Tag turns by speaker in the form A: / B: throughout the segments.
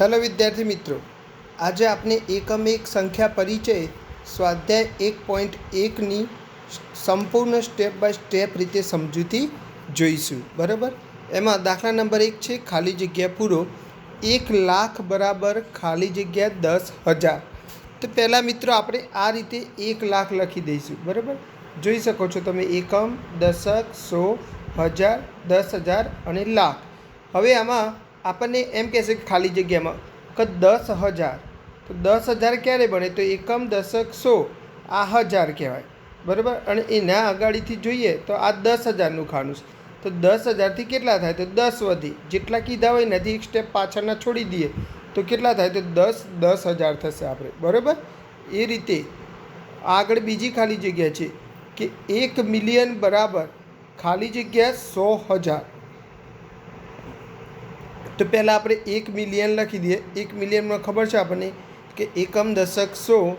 A: Hello વિદ્યાર્થી મિત્રો, આજે આપણે એકમ એક સંખ્યા પરિચય સ્વાધ્યાય એક પોઈન્ટ એકની સંપૂર્ણ સ્ટેપ બાય સ્ટેપ રીતે સમજૂતી જોઈશું. બરાબર? એમાં દાખલા નંબર એક છે, ખાલી જગ્યા પૂરો. એક લાખ બરાબર ખાલી જગ્યા દસ હજાર. તો પહેલાં મિત્રો આપણે આ રીતે એક લાખ લખી દઈશું. બરાબર? જોઈ શકો છો તમે, એકમ, દશક, સો, હજાર, દસ હજાર અને લાખ. હવે આમાં આપણને એમ કહેશે કે ખાલી જગ્યામાં કે દસ હજાર. તો દસ હજાર ક્યારે બને? તો એકમ દશક સો. આ હજાર કહેવાય. બરાબર? અને એના આગાડીથી જોઈએ તો આ દસ હજારનું ખાનું છે. તો દસ હજારથી કેટલા થાય? તો દસ વધી. જેટલા કીધા હોય નથી એક સ્ટેપ પાછળના છોડી દઈએ. તો કેટલા થાય? તો દસ દસ હજાર થશે આપણે. બરાબર? એ રીતે આગળ બીજી ખાલી જગ્યા છે કે એક મિલિયન બરાબર ખાલી જગ્યા સો હજાર. તો પહેલાં આપણે એક મિલિયન લખી દઈએ. એક મિલિયનમાં ખબર છે આપણને કે એકમ દશક સો,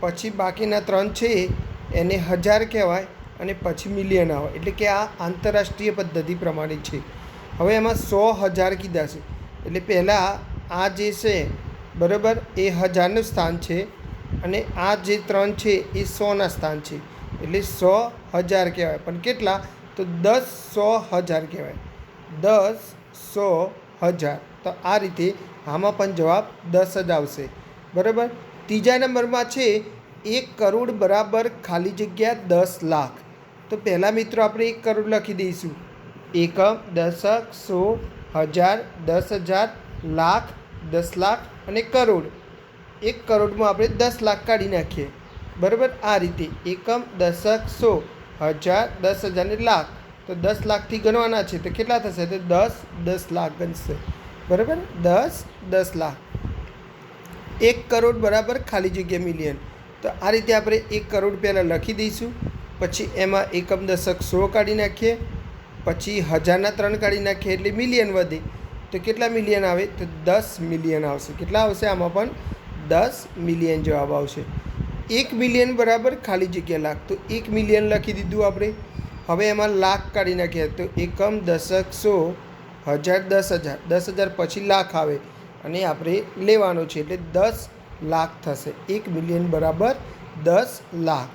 A: પછી બાકીના ત્રણ છે એને હજાર કહેવાય અને પછી મિલિયન આવે. એટલે કે આ આંતરરાષ્ટ્રીય પદ્ધતિ પ્રમાણે છે. હવે એમાં સો હજાર કીધા છે. એટલે પહેલાં આ જે છે, બરાબર, એ હજારનું સ્થાન છે અને આ જે ત્રણ છે એ સોના સ્થાન છે. એટલે સો હજાર કહેવાય. પણ કેટલા? તો દસ સો હજાર કહેવાય. દસ સો હજાર. તો આ રીતે આમાં પણ જવાબ દસ જ આવશે. બરાબર? ત્રીજા નંબરમાં છે, એક કરોડ બરાબર ખાલી જગ્યા દસ લાખ. તો પહેલાં મિત્રો આપણે એક કરોડ લખી દઈશું. એકમ, દશક, સો, હજાર, દસ હજાર, લાખ, દસ લાખ અને કરોડ. એક કરોડમાં આપણે દસ લાખ કાઢી નાખીએ. બરાબર? આ રીતે એકમ, દશક, સો, હજાર, દસ હજાર ને લાખ. તો દસ લાખથી ગણવાના છે, તો કેટલા થશે? તો દસ દસ લાખ ગણશે. બરાબર? દસ દસ લાખ. એક કરોડ બરાબર ખાલી જગ્યા મિલિયન તો આ રીતે આપણે એક કરોડ પહેલાં લખી દઈશું, પછી એમાં એકમ દશક સો કાઢી નાખીએ, પછી હજારના ત્રણ કાઢી નાખીએ એટલે મિલિયન વધે. તો કેટલા મિલિયન આવે? તો દસ મિલિયન આવશે. કેટલા આવશે? આમાં પણ દસ મિલિયન જવાબ આવશે. એક મિલિયન બરાબર ખાલી જગ્યા લાખ. તો એક મિલિયન લખી દીધું આપણે. હવે એમાં લાખ કાઢી નાખીએ. તો એકમ દશક સો, હજાર દસ હજાર. દસ હજાર પછી લાખ આવે અને આપણે લેવાનો છે. એટલે દસ લાખ થશે. એક મિલિયન બરાબર દસ લાખ.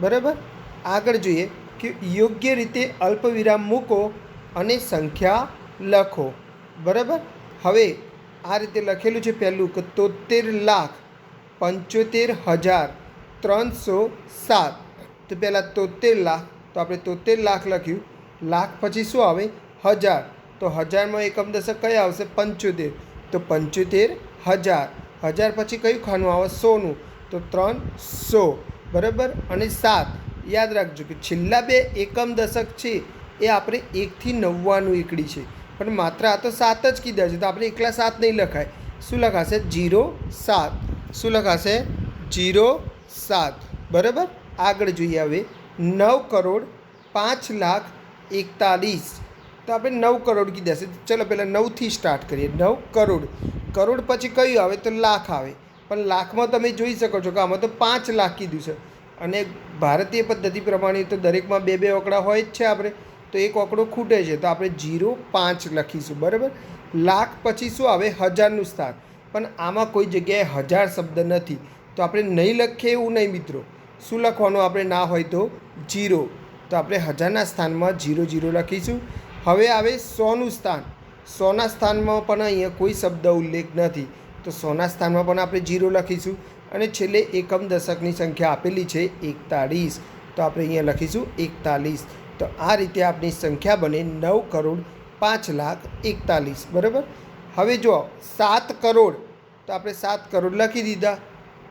A: બરાબર? આગળ જોઈએ કે યોગ્ય રીતે અલ્પવિરામ મૂકો અને સંખ્યા લખો. બરાબર? હવે આ રીતે લખેલું છે પહેલું કે તોતેર લાખ પંચોતેર હજાર ત્રણસો સાત. તો પહેલાં તોતેર લાખ તો આપણે તોતેર લાખ લખ્યું. લાખ પછી શું આવે? હજાર. તો હજારમાં એકમ દશક કયા આવશે? પંચોતેર. તો પંચોતેર હજાર. હજાર પછી કયું ખાનું આવે? સોનું. તો ત્રણ સો. બરાબર? અને સાત. યાદ રાખજો કે છેલ્લા બે એકમ દશક છે, એ આપણે એકથી નવ્વાણું એકડી છે. પણ માત્ર આ તો સાત જ કીધા છે, તો આપણે એકલા સાત નહીં લખાય. શું લખાશે? જીરો સાત. શું લખાશે? જીરો સાત. બરાબર? આગળ જોઈએ હવે. નવ કરોડ પાંચ લાખ એકતાલીસ. તો આપણે નવ કરોડ કીધા છે. ચલો પહેલાં નવથી સ્ટાર્ટ કરીએ. નવ કરોડ. કરોડ પછી કયું આવે? તો લાખ આવે. પણ લાખમાં તમે જોઈ શકો છો કે આમાં તો પાંચ લાખ કીધું છે. અને ભારતીય પદ્ધતિ પ્રમાણે તો દરેકમાં બે બે ઓકડા હોય જ છે આપણે. તો એક ઓકડો ખૂટે છે. તો આપણે જીરો પાંચ લખીશું. બરાબર? લાખ પછી શું આવે? હજારનું સ્થાન. પણ આમાં કોઈ જગ્યાએ હજાર શબ્દ નથી. તો આપણે નહીં લખીએ એવું નહીં મિત્રો. શું લખવાનું આપણે ના હોય તો? જીરો. તો આપણે હજારના સ્થાનમાં જીરો જીરો લખીશું. હવે આવે સોનું સ્થાન. સોના સ્થાનમાં પણ અહીંયા કોઈ શબ્દ ઉલ્લેખ નથી. તો સોના સ્થાનમાં પણ આપણે જીરો લખીશું. અને છેલ્લે એકમ દશકની સંખ્યા આપેલી છે એકતાળીસ. તો આપણે અહીંયા લખીશું એકતાલીસ તો આ રીતે આપણી સંખ્યા બને નવ કરોડ પાંચ લાખ એકતાલીસ બરાબર? હવે જો સાત કરોડ. તો આપણે સાત કરોડ લખી દીધા.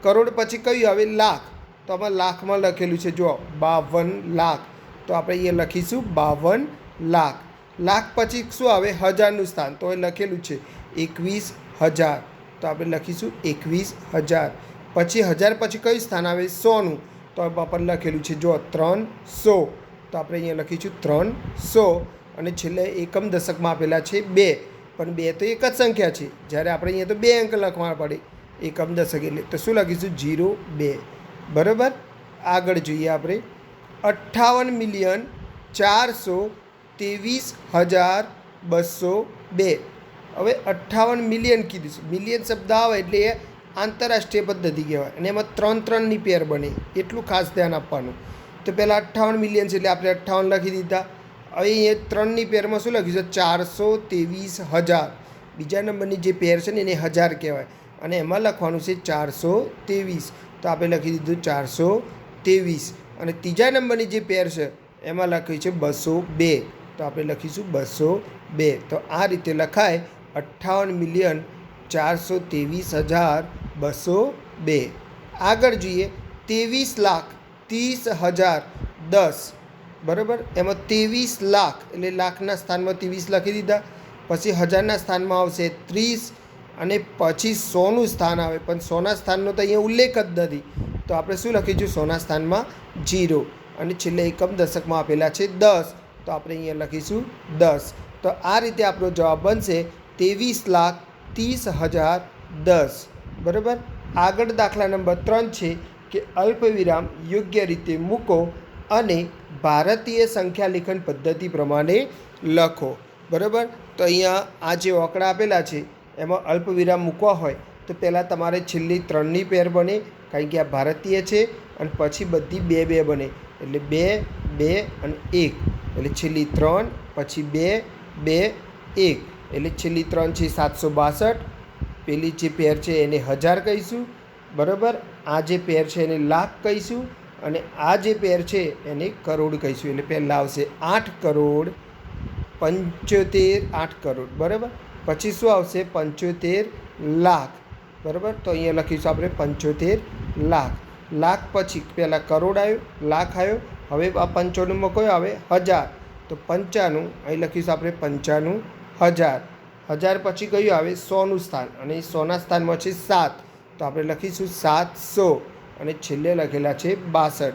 A: કરોડ પછી કયું આવે? લાખ. તો આમાં લાખમાં લખેલું છે જો બાવન લાખ. તો આપણે અહીંયા લખીશું બાવન લાખ. લાખ પછી શું આવે? હજારનું સ્થાન. તો એ લખેલું છે, એકવીસ હજાર. તો આપણે લખીશું એકવીસ હજાર. પછી હજાર પછી કયું સ્થાન આવે? સોનું. તો આપણને લખેલું છે જો ત્રણ સો તો આપણે અહીંયા લખીશું ત્રણ સો અને છેલ્લે એકમ દશકમાં આપેલા છે બે. પણ બે તો એક જ સંખ્યા છે. જ્યારે આપણે અહીંયા તો બે અંક લખવા પડે, એકમ દશક એટલે. તો શું લખીશું? જીરો બે. બરાબર? આગળ જોઈએ આપણે. અઠ્ઠાવન મિલિયન ચારસો ત્રેવીસ હજાર બસો બે. હવે અઠ્ઠાવન મિલિયન કીધું છે. મિલિયન શબ્દ આવે એટલે એ આંતરરાષ્ટ્રીય પદ્ધતિ કહેવાય. અને એમાં ત્રણ ત્રણની પેર બને. એટલું ખાસ ધ્યાન આપવાનું. તો પહેલાં અઠ્ઠાવન મિલિયન છે એટલે આપણે અઠ્ઠાવન લખી દીધા. હવે અહીંયા ત્રણની પેરમાં શું લખ્યું છે? ચારસો ત્રેવીસ હજાર. બીજા નંબરની જે પેર છે ને એને હજાર કહેવાય. અને એમાં લખવાનું છે ચારસો ત્રેવીસ. તો આપણે લખી દીધું ચારસો ત્રેવીસ. અને ત્રીજા નંબરની જે પેર છે, એમાં લખ્યું છે બસો બે. તો આપણે લખીશું બસો બે. તો આ રીતે લખાય અઠ્ઠાવન મિલિયન ચારસો ત્રેવીસ હજાર બસો બે. આગળ જોઈએ, ત્રેવીસ લાખ ત્રીસ હજાર દસ. બરાબર? એમાં ત્રેવીસ લાખ, એટલે લાખના સ્થાનમાં ત્રેવીસ લખી દીધા. પછી હજારના સ્થાનમાં આવશે ત્રીસ અને પછી સોનું સ્થાન આવે. પણ સોના સ્થાનનો તો અહીંયા ઉલ્લેખ જ નથી. તો આપણે શું લખીશું? સોના સ્થાનમાં જીરો. અને છેલ્લે એકમ દશકમાં આપેલા છે દસ. તો આપણે અહીંયા લખીશું દસ. તો આ રીતે આપણો જવાબ બનશે ત્રેવીસ લાખ ત્રીસ હજાર દસ. બરાબર? આગળ દાખલા નંબર ત્રણ છે કે અલ્પવિરામ યોગ્ય રીતે મૂકો અને ભારતીય સંખ્યા લેખન પદ્ધતિ પ્રમાણે લખો. બરાબર? તો અહીંયા આ જે ઓકડા આપેલા છે એમાં અલ્પવિરામ મૂકવા હોય, તો પહેલાં તમારે છેલ્લી ત્રણની પેર બને, કારણ કે આ ભારતીય છે, અને પછી બધી બે બે બને. એટલે બે બે અને એક. એટલે છેલ્લી ત્રણ, પછી બે બે, એક. એટલે છેલ્લી ત્રણ છે સાતસો બાસઠ. પેલી જે પેર છે એને હજાર કહીશું, બરાબર? આ જે પેર છે એને લાખ કહીશું, અને આ જે પેર છે એને કરોડ કહીશું. એટલે પહેલાં આવશે આઠ કરોડ, પંચોતેર, આઠ કરોડ, બરાબર? પછી શું આવશે પંચોતેર લાખ. બરાબર? તો અહીંયા લખીશું આપણે પંચોતેર લાખ. લાખ પછી પહેલાં કરોડ આવ્યો, લાખ આવ્યો. હવે આ પંચાણુંમાં કયો આવે? હજાર. તો પંચાણું, અહીં લખીશું આપણે પંચાણું હજાર. હજાર પછી કયું આવે? સોનું સ્થાન. અને સોના સ્થાનમાં છે સાત. તો આપણે લખીશું સાતસો. અને છેલ્લે લખેલા છે બાસઠ.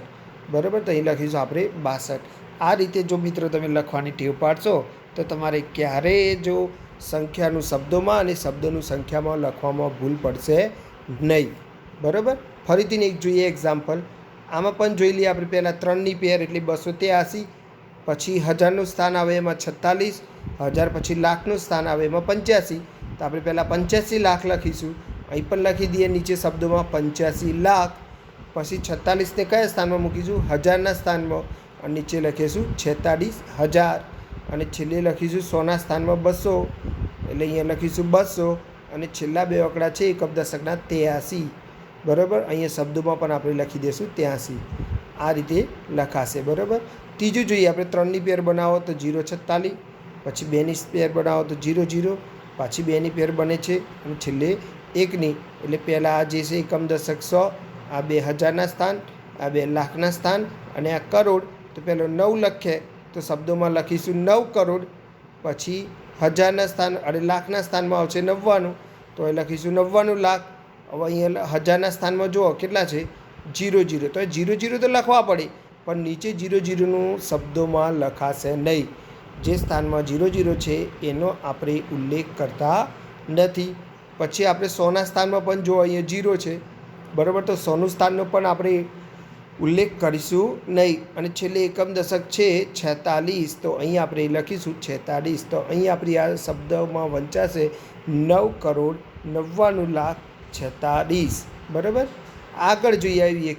A: બરાબર? તો અહીં લખીશું આપણે બાસઠ. આ રીતે જો મિત્રો તમે લખવાની ટેવ પાડશો, તો તમારે ક્યારેય જો સંખ્યાનું શબ્દોમાં અને શબ્દોનું સંખ્યામાં લખવામાં ભૂલ પડશે નહીં. બરાબર? ફરીથી એક જોઈએ એક્ઝામ્પલ આમાં પણ જોઈ લઈએ આપણે પહેલાં ત્રણની પેર એટલે બસો ત્યાસી, પછી હજારનું સ્થાન આવે એમાં છત્તાલીસ, હજાર પછી લાખનું સ્થાન આવે એમાં પંચ્યાસી. તો આપણે પહેલાં પંચ્યાસી લાખ લખીશું. અહીં પણ લખી દઈએ નીચે શબ્દોમાં પંચ્યાસી લાખ, પછી છત્તાલીસને કયા સ્થાનમાં મૂકીશું? હજારના સ્થાનમાં. અને નીચે લખીશું છેતાળીસ હજાર. અને છેલ્લે લખીશું સોના સ્થાનમાં બસો. એટલે અહીંયા લખીશું બસો અને છેલ્લા બે આંકડા છે એકમ દશકના ત્યાસી. બરાબર? અહીંયા શબ્દોમાં પણ આપણે લખી દઈશું ત્યાસી. આ રીતે લખાશે, બરાબર? ત્રીજું જોઈએ, આપણે ત્રણની પેર બનાવો તો જીરો છત્તાલીસ પછી બેની પેર બનાવો તો જીરો જીરો, પાછી બેની પેર બને છે અને છેલ્લે એકની. એટલે પહેલાં આ જે છે એકમ દશક સો, આ બે હજારના સ્થાન, આ બે લાખના સ્થાન અને આ કરોડ, તો પહેલો નવ લખે. તો શબ્દોમાં લખીશું નવ કરોડ, પછી હજારના સ્થાન, અરે લાખના સ્થાનમાં આવશે નવ્વાણું, તો એ લખીશું નવ્વાણું લાખ. હવે અહીંયા હજારના સ્થાનમાં જુઓ કેટલા છે? Zero zero. તો જીરો જીરો તો લખવા પડે, પણ નીચે જીરો જીરોનું શબ્દોમાં લખાશે નહીં. જે સ્થાનમાં જીરો જીરો છે, એનો આપણે ઉલ્લેખ કરતા નથી. પછી આપણે સોના સ્થાનમાં પણ જો અહીંયા જીરો છે. બરાબર? તો સોનું સ્થાનનો પણ આપણે ઉલ્લેખ કરીશું નહીં. અને છેલ્લે એકમ દશક છે, છેતાલીસ. તો અહીં આપણે લખીશું, છેતાલીસ. તો અહીં આપણી આ શબ્દમાં વંચાશે, નવ કરોડ નવ્વાણું લાખ છેતાલીસ. બરાબર? આગળ જોઈ આવી એક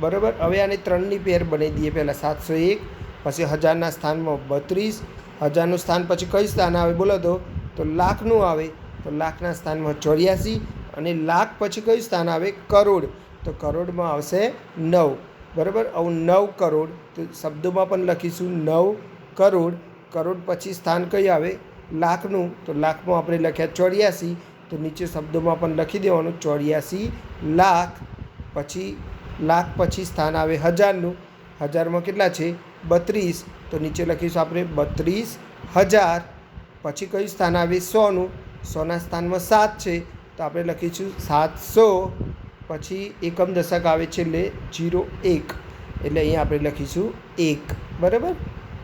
A: બરાબર? હવે આને ત્રણની પેર બનાવી દઈએ. પહેલાં સાતસો એક, પછી હજારના સ્થાનમાં બત્રીસ. હજારનું સ્થાન પછી કયું સ્થાન આવે? બોલો તો. તો લાખનું આવે. તો લાખના સ્થાનમાં ચોર્યાસી. અને લાખ પછી કયું સ્થાન આવે? કરોડ. તો કરોડમાં આવશે નવ. બરાબર? આવું નવ કરોડ, તો શબ્દોમાં પણ લખીશું નવ કરોડ. કરોડ પછી સ્થાન કયું આવે? લાખનું. તો લાખમાં આપણે લખ્યા ચોર્યાસી. તો નીચે શબ્દોમાં પણ લખી દેવાનું ચોર્યાસી લાખ. પછી લાખ પછી સ્થાન આવે હજારનું. હજારમાં કેટલા છે? બત્રીસ. તો નીચે લખીશું આપણે બત્રીસ હજાર. પછી કયું સ્થાન આવે? સોનું. સોના સ્થાનમાં સાત છે. તો આપણે લખીશું સાતસો પછી એકમ દશક આવે છેલ્લે જીરો એક. એટલે અહીંયા આપણે લખીશું એક. બરાબર?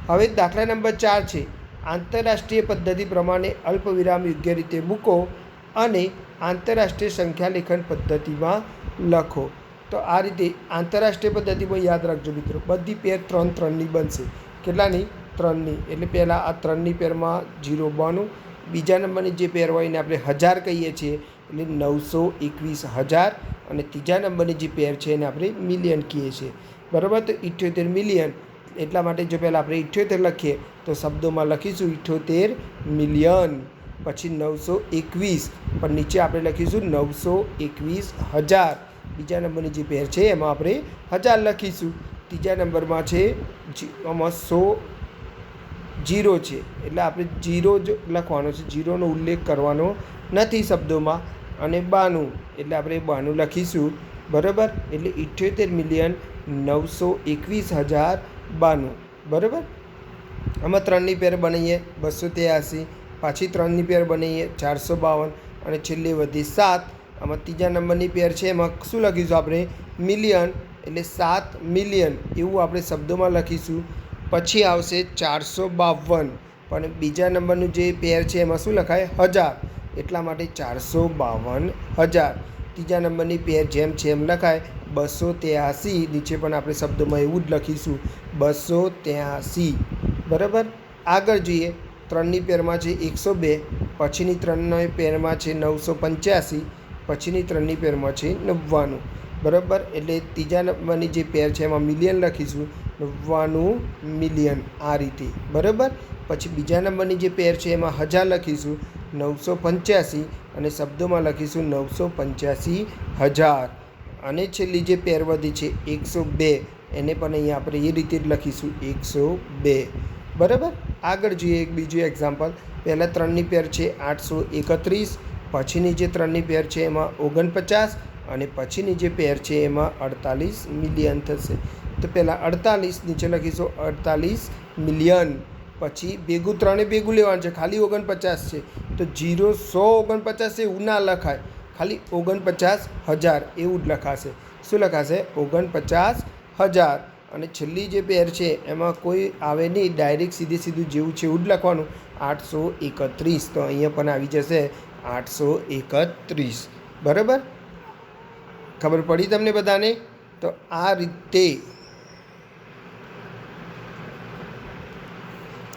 A: હવે દાખલા નંબર ચાર છે. આંતરરાષ્ટ્રીય પદ્ધતિ પ્રમાણે અલ્પવિરામ યોગ્ય રીતે મૂકો અને આંતરરાષ્ટ્રીય સંખ્યાલેખન પદ્ધતિમાં લખો. તો આ રીતે આંતરરાષ્ટ્રીય પદ્ધતિમાં યાદ રાખજો મિત્રો. બધી પેર ત્રણ ત્રણની બનશે. કેટલાની? ત્રણની. એટલે પહેલાં આ ત્રણની પેરમાં જીરો બાનું બીજા નંબરની જે પેર હોય એને આપણે હજાર કહીએ છીએ. એટલે નવસો એકવીસ હજાર અને ત્રીજા નંબરની જે પેર છે એને આપણે મિલિયન કહીએ છીએ. બરાબર? તો ઇઠ્યોતેર મિલિયન એટલા માટે જો પહેલાં આપણે ઇઠ્યોતેર લખીએ, તો શબ્દોમાં લખીશું ઇઠ્યોતેર મિલિયન પછી નવસો એકવીસ, પણ નીચે આપણે લખીશું નવસો એકવીસ હજાર. બીજા નંબરની જે પેર છે એમાં આપણે હજાર લખીશું. ત્રીજા નંબરમાં છે આમાં સો જીરો છે. એટલે આપણે જીરો જ લખવાનો છે. જીરોનો ઉલ્લેખ કરવાનો નથી શબ્દોમાં. અને બાનું એટલે આપણે બાનું લખીશું. બરાબર? એટલે ઇઠ્યોતેર મિલિયન નવસો એકવીસ હજાર બાનું બરાબર? આમાં ત્રણની પેર બનાવીએ. બસો ત્યાસી. પાછી ત્રણની પેર બનાવીએ. ચારસો બાવન. અને છેલ્લી વધી સાત. આમાં ત્રીજા નંબરની પેર છે. એમાં શું લખીશું આપણે? મિલિયન. એટલે સાત મિલિયન. એવું આપણે શબ્દોમાં લખીશું. પછી આવશે ચારસો બાવન. પણ બીજા નંબરનું જે પેર છે, એમાં શું લખાય? હજાર. એટલા માટે ચારસો બાવન હજાર. ત્રીજા નંબરની પેર જેમ છે એમ લખાય બસો ત્યાસી, નીચે પણ આપણે શબ્દોમાં એવું જ લખીશું, બસો ત્યાસી. બરાબર? આગળ જોઈએ, ત્રણની પેરમાં છે એકસો બે, પછીની ત્રણની પેરમાં છે નવસો પંચ્યાસી, પછીની ત્રણની પેરમાં છે નવ્વાણું. બરાબર? એટલે ત્રીજા નંબરની જે પેર છે એમાં મિલિયન લખીશું, નવ્વાણું મિલિયન આ રીતે. બરાબર? પછી બીજા નંબરની જે પેર છે એમાં હજાર લખીશું નવસો પંચ્યાસી અને શબ્દોમાં લખીશું નવસો પંચ્યાસી હજાર. અને છેલ્લી જે પેરવધી છે, એકસો બે, એને પણ અહીંયા આપણે એ રીતે જ લખીશું એકસો બે. બરાબર? આગળ જોઈએ એક બીજું એક્ઝામ્પલ પહેલાં ત્રણની પેર છે, આઠસો એકત્રીસ. પછીની જે ત્રણની પેર છે, એમાં ઓગણપચાસ. અને પછીની જે પેર છે, એમાં અડતાલીસ મિલિયન થશે. તો પહેલાં અડતાલીસ નીચે લખીશું, અડતાલીસ મિલિયન પછી ભેગું ત્રણે ભેગું લેવાનું છે. ખાલી ઓગણપચાસ છે. તો જીરો સો ઓગણપચાસ એવું ના લખાય. ખાલી ઓગણપચાસ હજાર એવું જ લખાશે. શું લખાશે? ઓગણપચાસ હજાર. અને છેલ્લી જે પેર છે, એમાં કોઈ આવે નહીં. ડાયરેક્ટ સીધે સીધું જેવું છે એવું જ લખવાનું. આઠસો એકત્રીસ. તો અહીંયા પણ આવી જશે. આઠસો એકત્રીસ. બરાબર? ખબર પડી તમને બધાને? તો આ રીતે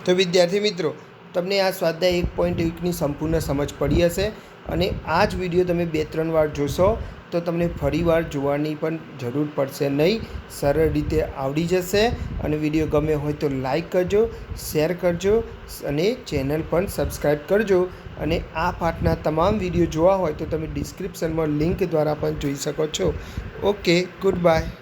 A: તો વિદ્યાર્થી મિત્રો, તમને આ સ્વાધ્યાય એક પોઈન્ટ એકની સંપૂર્ણ સમજ પડી હશે અને આ જ વીડિયો તમે બે ત્રણ વાર જોશો તો તમને ફરીવાર જોવાની પણ જરૂર પડશે નહીં. સરળ રીતે આવડી જશે અને વીડિયો ગમે હોય તો લાઈક કરજો, શેર કરજો અને ચેનલ પણ સબસ્ક્રાઈબ કરજો. અને આ પાઠના તમામ વીડિયો જોવા હોય તો તમે ડિસ્ક્રિપ્શનમાં લિંક દ્વારા પણ જોઈ શકો છો. Okay, goodbye.